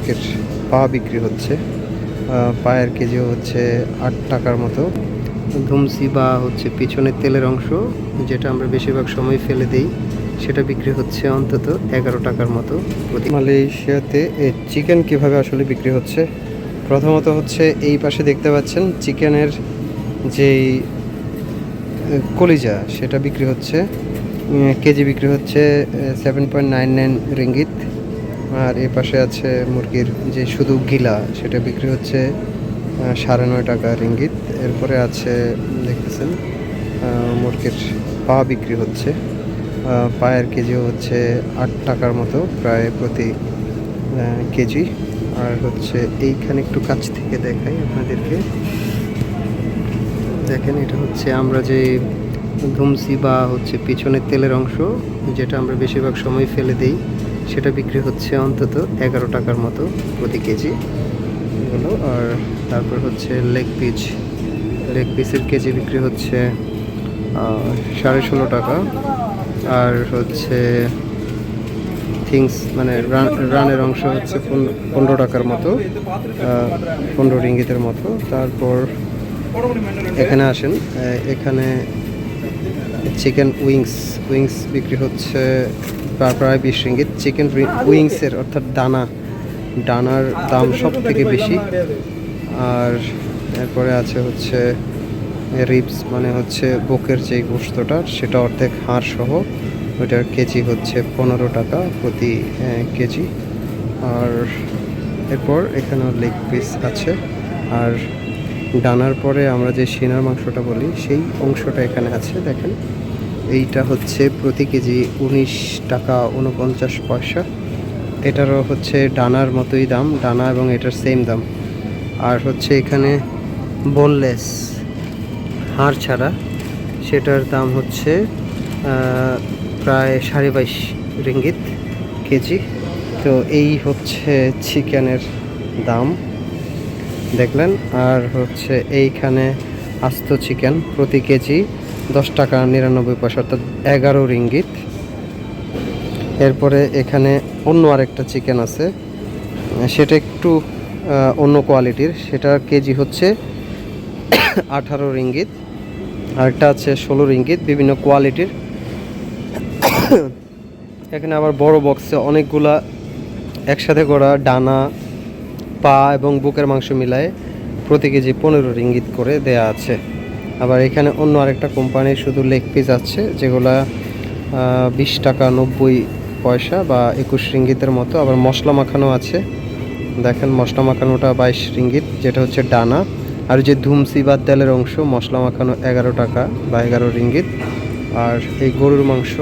মুরগির পা বিক্রি হচ্ছে। পায়ের কেজি হচ্ছে আট টাকার মতো। ধুমসি বা হচ্ছে পিছনের তেলের অংশ, যেটা আমরা বেশিরভাগ সময় ফেলে দেই, সেটা বিক্রি হচ্ছে অন্তত এগারো টাকার মতো। প্রতি মালয়েশিয়াতে চিকেন কীভাবে আসলে বিক্রি হচ্ছে? প্রথমত হচ্ছে এই পাশে দেখতে পাচ্ছেন চিকেনের যেই কলিজা, সেটা বিক্রি হচ্ছে। কেজি বিক্রি হচ্ছে seven point nine nine ringgit আর এ পাশে আছে মুরগির যে শুধু গিলা, সেটা বিক্রি হচ্ছে সাড়ে নয় টাকা রিঙ্গিত। এরপরে আছে, দেখতেছেন মুরগির পা বিক্রি হচ্ছে পায়ের কেজি হচ্ছে আট টাকার মতো, প্রায় প্রতি কেজি। আর হচ্ছে এইখানে একটু কাছ থেকে দেখাই আপনাদেরকে। দেখেন, এটা হচ্ছে আমরা যে ধুমসি বা হচ্ছে পিছনের তেলের অংশ, যেটা আমরা বেশিরভাগ সময় ফেলে দেই। সেটা বিক্রি হচ্ছে অন্তত এগারো টাকার মতো প্রতি কেজি এগুলো। আর তারপর হচ্ছে লেগ পিস লেগ পিসের কেজি বিক্রি হচ্ছে সাড়ে ষোলো টাকা। আর হচ্ছে থিংস মানে রান- রানের অংশ হচ্ছে পন- পনেরো টাকার মতো পনেরো রিঙ্গিতের মতো। তারপর এখানে আসেন এখানে চিকেন উইংস উইংস বিক্রি হচ্ছে প্রায় বিশ রিঙ্গিত চিকেন উইংসের অর্থাৎ ডানা ডানার দাম সব থেকে বেশি। আর এরপরে আছে হচ্ছে রিপস মানে হচ্ছে বুকের যে গোস্তটা সেটা অর্ধেক হাড় সহ ওইটার কেজি হচ্ছে পনেরো টাকা প্রতি আহ, কেজি। আর এরপর এখানেও লেগ পিস আছে। আর ডানার পরে আমরা যে সিনার মাংসটা বলি সেই অংশটা এখানে আছে দেখেন। এইটা হচ্ছে প্রতি কেজি উনিশ টাকা উনপঞ্চাশ পয়সা। এটারও হচ্ছে ডানার মতোই দাম, ডানা এবং এটার সেম দাম। আর হচ্ছে এখানে বোনলেস হাড় ছাড়া, সেটার দাম হচ্ছে প্রায় সাড়ে বাইশ রিঙ্গিত কেজি। তো এই হচ্ছে চিকেনের দাম, দেখলেন। আর হচ্ছে এইখানে আস্ত চিকেন প্রতি কেজি দশ টাকা নিরানব্বই পয়সা, অর্থাৎ এগারো রিঙ্গিত। এরপরে এখানে অন্য আরেকটা চিকেন আছে। সেটা একটু অন্য কোয়ালিটির। সেটার কেজি হচ্ছে আঠারো রিঙ্গিত। আরেকটা আছে ষোলো রিঙ্গিত, বিভিন্ন কোয়ালিটির। এখানে আবার বড় বক্সে অনেকগুলা একসাথে করা ডানা, পা এবং বুকের মাংস মিলায়ে প্রতি কেজি পনেরো রিঙ্গিত করে দেয়া আছে। আবার এখানে অন্য আরেকটা কোম্পানির শুধু লেগ পিস আছে, যেগুলা বিশ টাকা নব্বই পয়সা বা একুশ রিঙ্গিতের মতো। আবার মশলা মাখানো আছে। দেখেন মশলা মাখানোটা বাইশ রিঙ্গিত, যেটা হচ্ছে ডানা। আর যে ধুমসি বা তেলের অংশ, মশলা মাখানো এগারো টাকা বা এগারো রিঙ্গিত। আর এই গরুর মাংস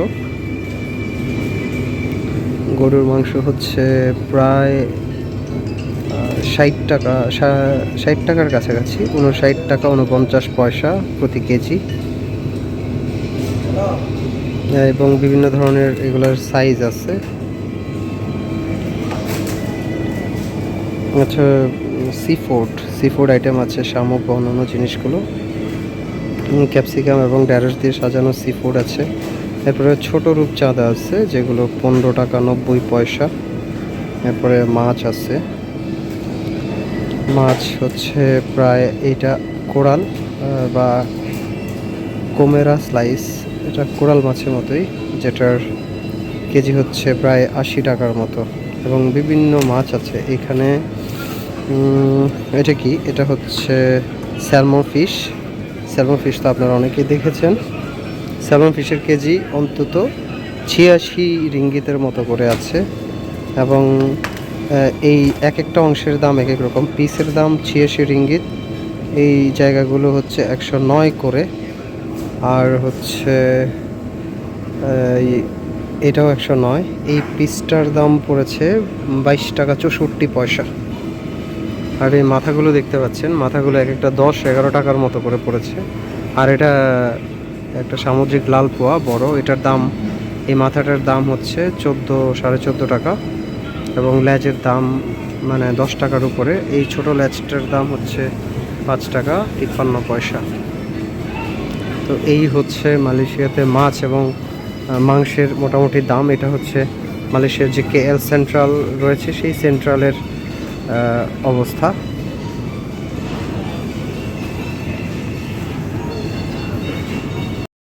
গরুর মাংস হচ্ছে প্রায় ষাট টাকা ষাট টাকার কাছাকাছি উনষাট টাকা উনপঞ্চাশ পয়সা প্রতি কেজি। এবং বিভিন্ন ধরনের এগুলোর সাইজ আছে। আচ্ছা seafood seafood item আছে, শামুক বা অন্যান্য জিনিসগুলো। ক্যাপসিকাম এবং ঢ্যাঁড়স দিয়ে সাজানো সি ফুড আছে। এরপরে ছোট রূপচাঁদা আছে, যেগুলো পনেরো টাকা নব্বই পয়সা। এরপরে মাছ আছে। মাছ হচ্ছে প্রায় এইটা কোরাল বা কোমেরা স্লাইস। এটা কোরাল মাছের মতোই, যেটার কেজি হচ্ছে প্রায় আশি টাকার মতো। এবং বিভিন্ন মাছ আছে। এখানে এটা কি? এটা হচ্ছে স্যালমন ফিশ। স্যালমন ফিশ তো আপনারা অনেকেই দেখেছেন। স্যালমন ফিশের কেজি অন্তত ছিয়াশি রিঙ্গিতের মতো করে আছে। এবং এই এক একটা অংশের দাম এক এক রকম। পিসের দাম ছিয়াশি রিঙ্গিত। এই জায়গাগুলো হচ্ছে একশো নয় করে। আর হচ্ছে এটাও একশো নয়। এই পিসটার দাম পড়েছে বাইশ টাকা চৌষট্টি পয়সা। আর এই মাথাগুলো দেখতে পাচ্ছেন, মাথাগুলো এক একটা দশ এগারো টাকার মতো করে পড়েছে। আর এটা একটা সামুদ্রিক লাল পোয়া, বড়। এটার দাম, এই মাথাটার দাম হচ্ছে চোদ্দ, সাড়ে চোদ্দ টাকা। এবং ল্যাচের দাম মানে দশ টাকার উপরে। এই ছোট ল্যাচটার দাম হচ্ছে পাঁচ টাকা তিপ্পান্ন পয়সা। তো এই হচ্ছে মালয়েশিয়াতে মাছ এবং মাংসের মোটামুটি দাম। এটা হচ্ছে মালয়েশিয়ার যে কেএল সেন্ট্রাল রয়েছে, সেই সেন্ট্রালের অবস্থা।